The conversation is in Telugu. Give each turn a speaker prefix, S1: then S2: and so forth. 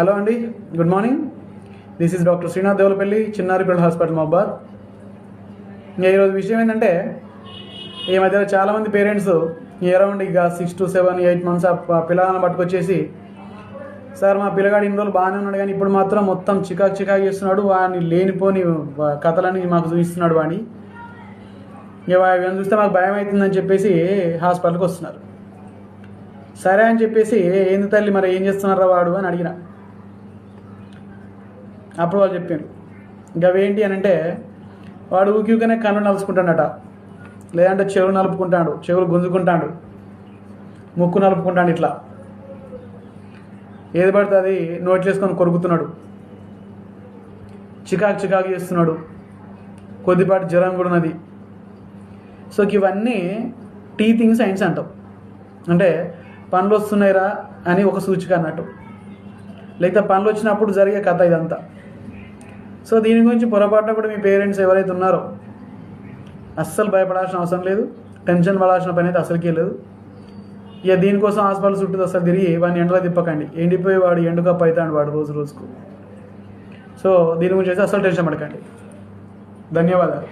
S1: హలో అండి good morning this is doctor Srinath Devalapalli Chinnaripalli hospital Mahabad ఇంకా ఈరోజు విషయం ఏంటంటే ఈ మధ్యలో చాలామంది పేరెంట్స్ అరౌండ్ ఇక six to seven eight months ఆ పిల్లగాలను పట్టుకొచ్చేసి సార్ మా పిల్లగాడు ఇన్ని రోజులు బాగానే ఉన్నాడు కానీ ఇప్పుడు మాత్రం మొత్తం చికాకు చికాకు చేస్తున్నాడు వాడిని లేనిపోని కథలని మాకు చూపిస్తున్నాడు వాడిని. ఇక చూస్తే మాకు భయం అవుతుందని చెప్పేసి హాస్పిటల్కి వస్తున్నారు. సరే అని చెప్పేసి ఏంది తల్లి మరి ఏం చేస్తున్నారా వాడు? అని అడిగిన. అప్పుడు వాళ్ళు చెప్పారు. ఇంకా అవేంటి అని అంటే వాడు ఊకికనే కన్ను నలుచుకుంటాడట లేదంటే చెవులు నలుపుకుంటాడు చెవులు గుంజుకుంటాడు ముక్కు నలుపుకుంటాడు ఇట్లా. ఏది పడితే అది నోట్ చేసుకొని కొరుకుతున్నాడు. చికాకు చికాకు చేస్తున్నాడు. కొద్దిపాటి జ్వరం కూడా ఉన్నది. సో ఇవన్నీ టీథింగ్ సైన్స్ అంటాం. అంటే పనులు వస్తున్నాయిరా అని ఒక సూచిక అన్నట్టు. లేకపోతే పనులు వచ్చినప్పుడు జరిగే కథ ఇదంతా. సో దీని గురించి పొరపాటున కూడా మీ పేరెంట్స్ ఎవరైతే ఉన్నారో అస్సలు భయపడాల్సిన అవసరం లేదు టెన్షన్ పడాల్సిన పని అయితే అసలుకే లేదు. ఇక దీనికోసం హాస్పిటల్ చుట్టూ అసలు తిరిగి వాడిని ఎండలో తిప్పకండి. ఎండిపోయి వాడు ఎండుకప్పు అవుతాడు వాడు రోజు రోజుకు. సో దీని గురించి అయితే అసలు టెన్షన్ పడకండి. ధన్యవాదాలు.